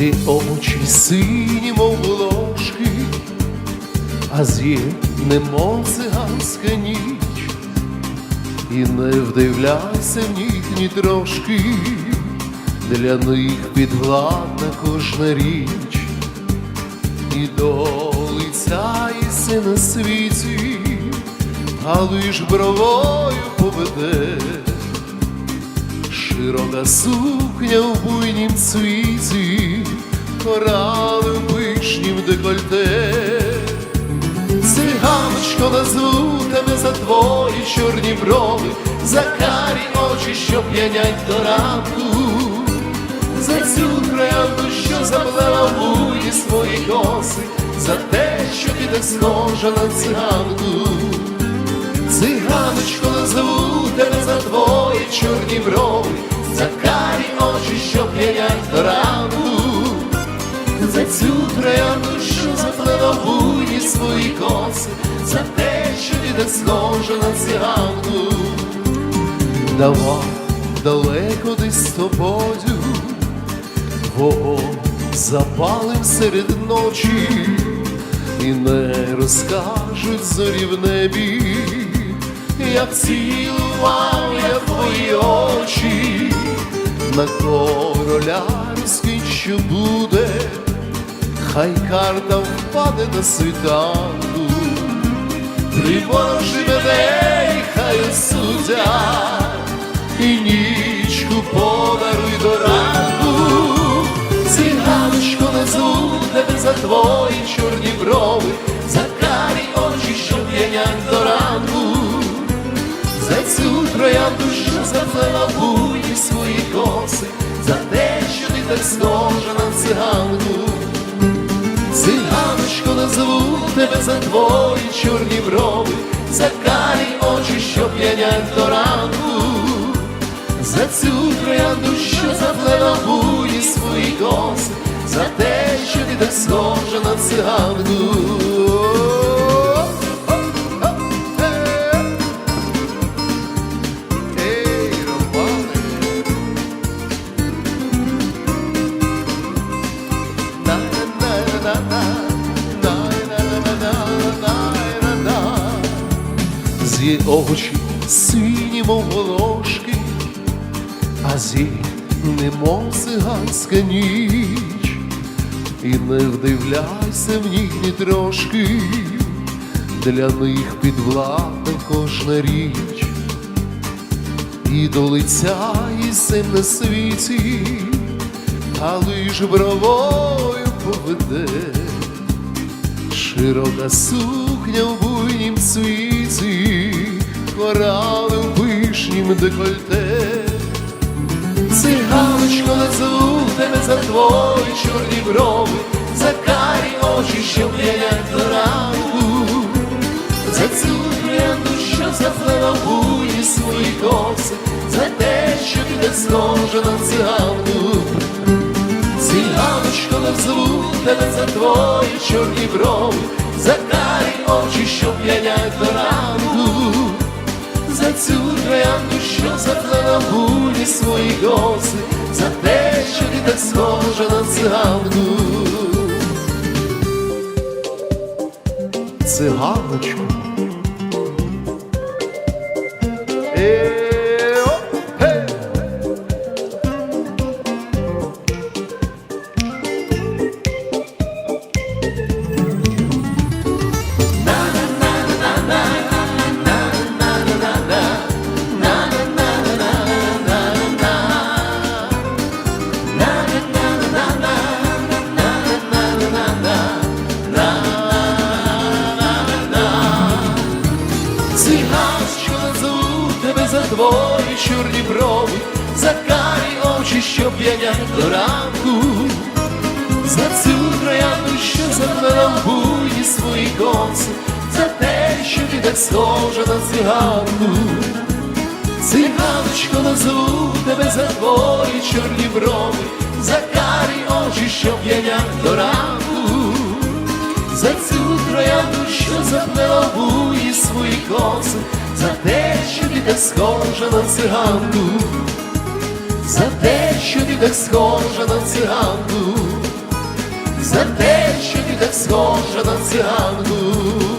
Ці очі сині, мов волошки, а з'є немов циганська ніч, і не вдивляйся в них ні трошки, для них підвладна кожна річ, і до лиця єси на світі, а лиш бровою поведе. Широка сукня в буйнім цвіті, корали в декольте. Циганочко назву тебе за твої чорні брови, за карі очі, що п'янять до ранку, за цю троянду, що заплела в свої коси, за те, що так схожа на циганку. Циганочко назву тебе за твої чорні брови, за карі очі, що п'янять до ранку, цю троянду, що заплела в буйні свої коси, за те, що ти так схожа на циганку. Давай далеко десь тобою, вогонь запалим серед ночі, і не розкажуть зорі в небі, як цілував я твої очі, на короля що буде, хай карта впаде на світанку, Приборжи мене, і хай суддя, і нічку подаруй до ранку, циганочко назву тебе за твої чорні брови, за карі очі, що п'янять до ранку, за цю троянду, що заплела в свої коси, за те, що ти так схожа на циганку. Циганочко назву тебе за твої чорні брови, за карі очі, що п'янять до ранку, за цю троянду, що заплела буї свої коси, за те, що ти так схожа на циганку. З'є очі сині, мов волошки, а з'є немов циганська ніч, і не вдивляйся в них ні трошки, для них підвладна кожна річ, і до лиця єсим на світі, а лиш бровою поведе. Широка сукня в буйнім світі, в пишнім декольте. Циганочко назву тебе за твої чорні брови, за карі очі, що п'янять до ранку, за цю троянду, що заплела буйні свої коси, за те, що ти схожа на циганку. Циганочко назву тебе за твої чорні брови, за карі очі, що п'янять до ранку, за цю троянду, що заплела буйні свої коси, за те, що ти так схожа на циганку. Циганочко. Чорні брови, за карі очі, що п'янять до ранку, за цю троянду, що в свої коси, за те, що так схожа на циганку. Циганочко назву тебе за твої чорні брови, за карі очі, що п'янять до ранку, за цю троянду, що в свої коси, за те, що ти так схожа на циганку, за те, що ти так схожа на циганку. за те, що ти так схожа на циганку.